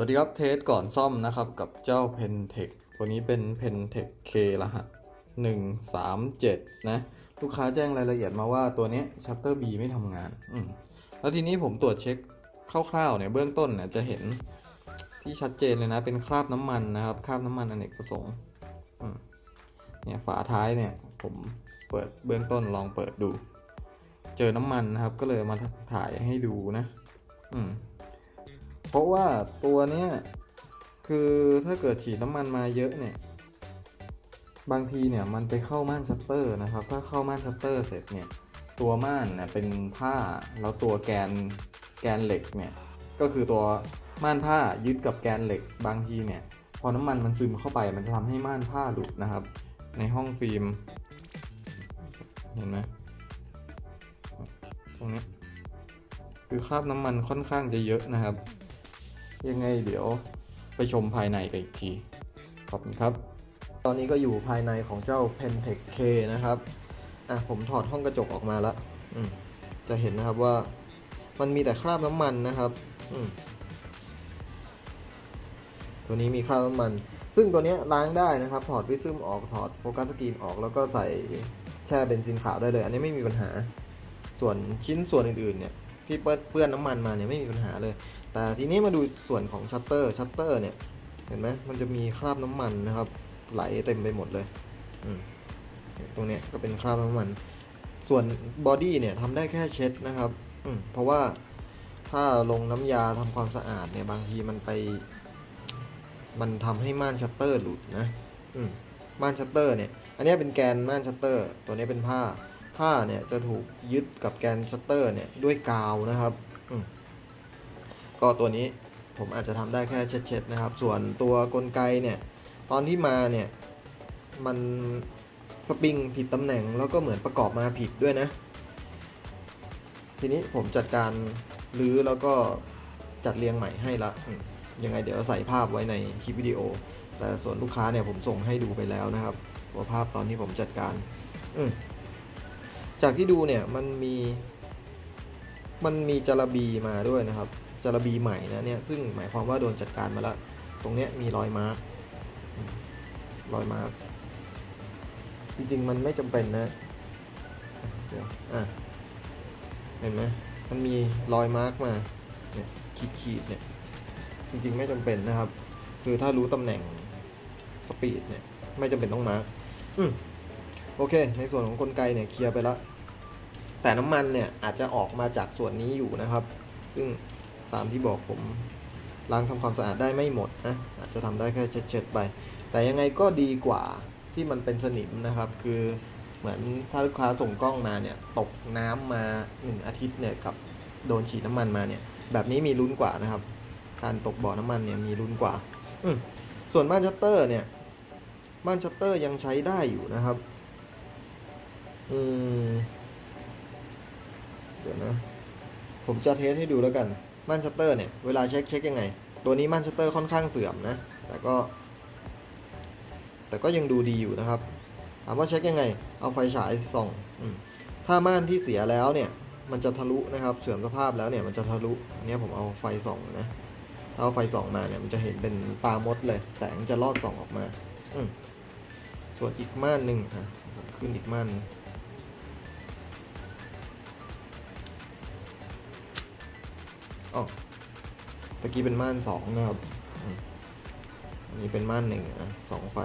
วัสดีครับเทสก่อนซ่อมนะครับกับเจ้า Pentec ตัวนี้เป็น Pentec K รหัส137 นะ ลูกค้าแจ้งรายละเอียดมาว่าตัวนี้ชัตเตอร์ B ไม่ทำงาน อืแล้วทีนี้ผมตรวจเช็คคร่าวๆเนี่ยเบื้องต้นเนี่ยจะเห็นที่ชัดเจนเลยนะเป็นคราบน้ำมันนะครับคราบน้ำมันอเนกประสงค์เนี่ยฝาท้ายเนี่ยผมเปิดเบื้องต้นลองเปิดดู เจอน้ำมันนะครับ ก็เลยมาถ่ายให้ดูนะ อืม เพราะว่าตัวเนี้ยคือถ้าเกิดฉีดน้ำมันมาเยอะเนี่ย บางทีเนี่ยมันไปเข้าม่านชัตเตอร์นะครับ ถ้าเข้าม่านชัตเตอร์เสร็จเนี่ย ตัวม่านเนี่ยเป็นผ้าแล้วตัวแกนแกนเหล็กเนี่ยก็คือตัวม่านผ้ายึดกับแกนเหล็กบางทีเนี่ย พอน้ำมันมันซึมเข้าไปมันจะทำให้ม่านผ้าหลุดนะครับ ในห้องฟิล์ม เห็นไหมตรงนี้คือคราบน้ำมันค่อนข้างจะเยอะนะครับ ยังไงเดี๋ยวไปชมภายในกันอีกที ขอบคุณครับ ตอนนี้ก็อยู่ภายในของเจ้า Pentec K นะครับ อะผมถอดห้องกระจกออกมาแล้วจะเห็นนะครับว่ามันมีแต่คราบน้ำมันนะครับตัวนี้มีคราบน้ำมัน ซึ่งตัวนี้ล้างได้นะครับ ถอดวิซึมออก ถอดโฟกัสสกรีนออก แล้วก็ใส่แช่เบนซินขาวได้เลย อันนี้ไม่มีปัญหา ส่วนชิ้นส่วนอื่นๆเนี่ยที่เปื้อนน้ำมันมาเนี่ยไม่มีปัญหาเลย แต่ทีนี้มาดูส่วนของชัตเตอร์ชัตเตอร์เนี่ยเห็นไหมมันจะมีคราบน้ำมันนะครับ ไหลเต็มไปหมดเลยตรงเนี้ยก็เป็นคราบน้ำมัน ส่วนบอดี้เนี่ยทำได้แค่เช็ดนะครับเพราะว่าถ้าลงน้ำยาทำความสะอาดเนี่ยบางทีมันไป มันทำให้ม่านชัตเตอร์หลุดนะมม่านชัตเตอร์เนี่ยอันนี้เป็นแกนม่านชัตเตอร์ ตัวนี้เป็นผ้า ผ้าเนี่ยจะถูกยึดกับแกนชัตเตอร์เนี่ยด้วยกาวนะครับ อืม ก็ตัวนี้ผมอาจจะทำได้แค่เช็ดๆนะครับ ส่วนตัวกลไกเนี่ยตอนที่มาเนี่ยมันสปริงผิดตำแหน่งแล้วก็เหมือนประกอบมาผิดด้วยนะ ทีนี้ผมจัดการรื้อแล้วก็จัดเรียงใหม่ให้ละยังไงเดี๋ยวใส่ภาพไว้ในคลิปวิดีโอ แต่ส่วนลูกค้าเนี่ยผมส่งให้ดูไปแล้วนะครับตัวภาพตอนที่ผมจัดการ จากที่ดูเนี่ยมันมี มันมีจระบีมาด้วยนะครับ จระบีใหม่นะเนี่ยซึ่งหมายความว่าโดนจัดการมาแล้ว ตรงเนี้ยมีรอยมาร์กรอยมาร์กจริงๆ มันไม่จำเป็นนะเดี๋ยวอะเห็นไหมมันมีรอยมาร์กมาเนี่ยขีดขีดเนี่ยจริงๆ ไม่จำเป็นนะครับ คือถ้ารู้ตำแหน่งสปีดเนี่ยไม่จำเป็นต้องมาร์กอืมโอเค ในส่วนของกลไกเนี่ยเคลียร์ไปแล้วแต่น้ำมันเนี่ยอาจจะออกมาจากส่วนนี้อยู่นะครับ ซึ่ง ตามที่บอกผมล้างทำความสะอาดได้ไม่หมดนะอาจจะทำได้แค่เช็ดๆไป แต่ยังไงก็ดีกว่าที่มันเป็นสนิมนะครับ คือเหมือนถ้าลูกค้าส่งกล้องมาเนี่ยตกน้ำมาหนึ่งอาทิตย์เนี่ยกับโดนฉีดน้ำมันมาเนี่ย แบบนี้มีลุ้นกว่านะครับ การตกบ่อน้ำมันเนี่ยมีลุ้นกว่า อืส่วนม่านชัตเตอร์เนี่ยม่านชัตเตอร์ยังใช้ได้อยู่นะครับ อืม เดี๋ยวนะ ผมจะเทสให้ดูแล้วกัน ม่านชัตเตอร์เนี่ย เวลาเช็คเช็คยังไง ตัวนี้ม่านชัตเตอร์ค่อนข้างเสื่อมนะ แต่ก็ แต่ก็ยังดูดีอยู่นะครับ ถามว่าเช็คยังไง เอาไฟฉายส่องอถ้าม่านที่เสียแล้วเนี่ย มันจะทะลุนะครับ เสื่อมสภาพแล้วเนี่ย มันจะทะลุ อันนี้ผมเอาไฟส่องนะถ้าเอาไฟส่องมาเนี่ยมันจะเห็นเป็นตามดเลย แสงจะลอดส่องออกมา อืมส่วนอีกม่านหนึ่งอะขึ้นอีกม่านนึง อ๋อตะกี้เป็นม่านสองนะครับอันนี้เป็นม่านหนึ่งอะสองไฟ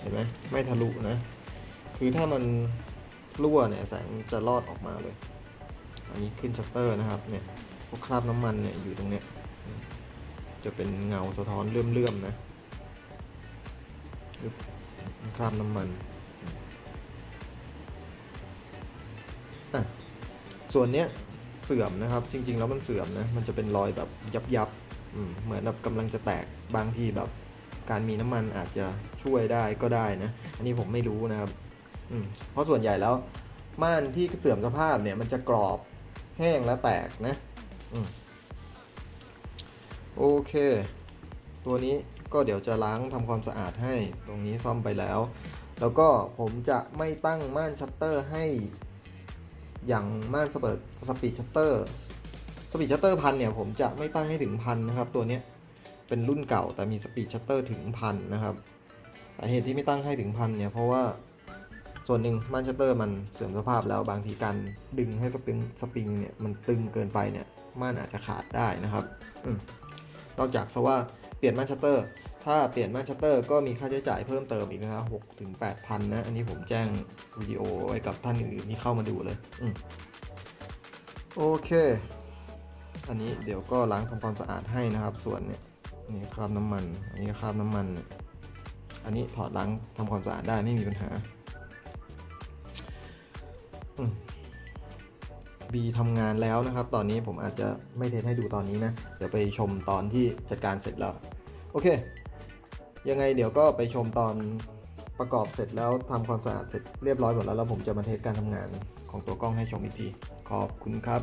เห็นไหมไม่ทะลุนะ คือถ้ามันรั่วเนี่ยแสงจะลอดออกมาเลย อันนี้ขึ้นชัตเตอร์นะครับเนี่ยพวกคราบน้ำมันเนี่ยอยู่ตรงเนี้ยจะเป็นเงาสะท้อนเลื่อมๆนะคราบน้ำมัน ส่วนเนี้ยเสื่อมนะครับ จริง ๆ แล้วมันเสื่อมนะ มันจะเป็นรอยแบบยับยับๆเหมือนแบบกำลังจะแตกบางทีแบบ การมีน้ำมันอาจจะช่วยได้ก็ได้นะ อันนี้ผมไม่รู้นะครับเพราะส่วนใหญ่แล้ว ม่านที่เสื่อมสภาพเนี่ย มันจะกรอบแห้งและแตกนะอโอเค ตัวนี้ก็เดี๋ยวจะล้างทำความสะอาดให้ตรงนี้ซ่อมไปแล้ว แล้วก็ผมจะไม่ตั้งม่านชัตเตอร์ให้ อย่างม่านสเปิดสปีดชัตเตอร์สปีดชัตเตอร์พันเนี่ยผมจะไม่ตั้งให้ถึงพันนะครับ ตัวนี้เป็นรุ่นเก่าแต่มีสปีดชัตเตอร์ถึงพันนะครับ สาเหตุที่ไม่ตั้งให้ถึงพันเนี่ยเพราะว่าส่วนหนึ่งม่านชัตเตอร์มันเสื่อมสภาพแล้วบางทีการดึงให้สปริงสปริงเนี่ยมันตึงเกินไปเนี่ยม่านอาจจะขาดได้นะครับอนอกจากซะว่าเปลี่ยนม่านชัตเตอร์ ถ้าเปลี่ยนมาชัตเตอร์ก็มีค่าใช้จ่ายเพิ่มเติมอีกนะครับหกถึงแปดพันนะ อันนี้ผมแจ้งวิดีโอไว้กับท่านอื่นๆที่เข้ามาดูเลยอโอเค อันนี้เดี๋ยวก็ล้างทำความสะอาดให้นะครับ ส่วนเนี่ยนี่คราบน้ำมัน อันนี้คราบน้ำมัน อันนี้ถอดล้างทำความสะอาดได้ไม่มีปัญหาบีทำงานแล้วนะครับ ตอนนี้ผมอาจจะไม่เทสให้ดูตอนนี้นะ เดี๋ยวไปชมตอนที่จัดการเสร็จแล้ว โอเค ยังไงเดี๋ยวก็ไปชมตอนประกอบเสร็จแล้วทำความสะอาดเสร็จเรียบร้อยหมดแล้วแล้วผมจะมาเทสการทำงานของตัวกล้องให้ชมอีกที ขอบคุณครับ